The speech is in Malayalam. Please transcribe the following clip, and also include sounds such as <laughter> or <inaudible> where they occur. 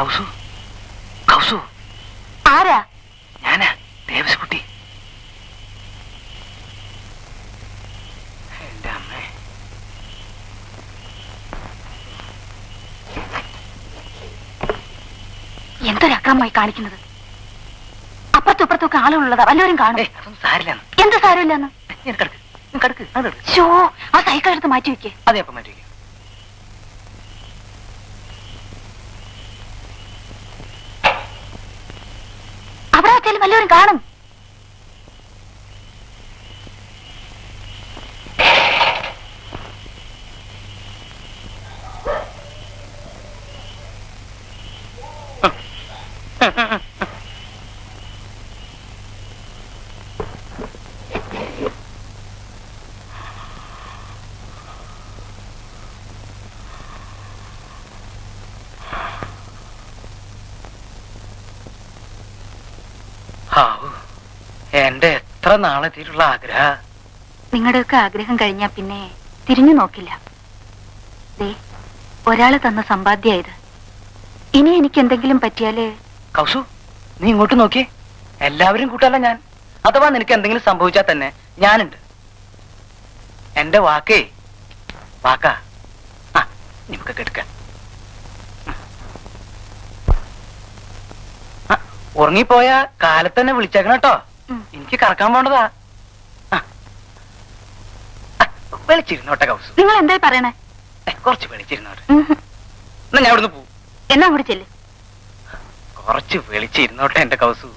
കൗസു? കൗസു? ആരാ? ഞാനാ ദേവസ്കുട്ടി. എന്റെ അമ്മേ. എന്തൊരക്രമമായി കാണിക്കുന്നത്? അപ്പുറത്തും ഇപ്പുറത്തൊക്കെ ആളുകളുള്ളതാ. വല്ലവരും കാണും. സാരില്ലെന്ന് എന്ത് സാരമില്ലെന്ന് കിടക്ക്. കിടക്ക്. ആ സൈക്കിൾ എടുത്ത് മാറ്റി വെക്കേ. അതെ അപ്പം മാറ്റി വയ്ക്കാം വെച്ചാലും വല്ലവരും കാണും. <laughs> ഹാവൂ എന്റെ എത്ര നാളെത്തിയിട്ടുള്ള ആഗ്രഹ? നിങ്ങളുടെയൊക്കെ ആഗ്രഹം കഴിഞ്ഞാ പിന്നെ തിരിഞ്ഞു നോക്കില്ല. ദേ ഒരാൾ തന്ന സമ്പാദ്യായത്. ഇനി എനിക്ക് എന്തെങ്കിലും പറ്റിയാൽ? കൗസു നീ ഇങ്ങോട്ട് നോക്കിയേ. എല്ലാവരും കൂട്ടല്ല ഞാൻ. അഥവാ നിനക്ക് എന്തെങ്കിലും സംഭവിച്ചാൽ തന്നെ ഞാനുണ്ട്. എന്റെ വാക്കേ. വാക്കാ. ആ നമുക്ക് ഉറങ്ങിപ്പോയ കാലത്തന്നെ വിളിച്ചേക്കണം കേട്ടോ. എനിക്ക് കറക്കാൻ പോണ്ടതാ വിളിച്ചിരുന്നോട്ടെ കൗസു. നിങ്ങൾ എന്തായി പറയണേ? കുറച്ച് വിളിച്ചിരുന്നോട്ടെ. എന്നാ ഞാൻ ഇവിടുന്ന് പോവും. എന്നാ അങ്ങോട്ട് ചെല്ല്. കുറച്ച് വിളിച്ചിരുന്നോട്ടെ എന്റെ കൗസു.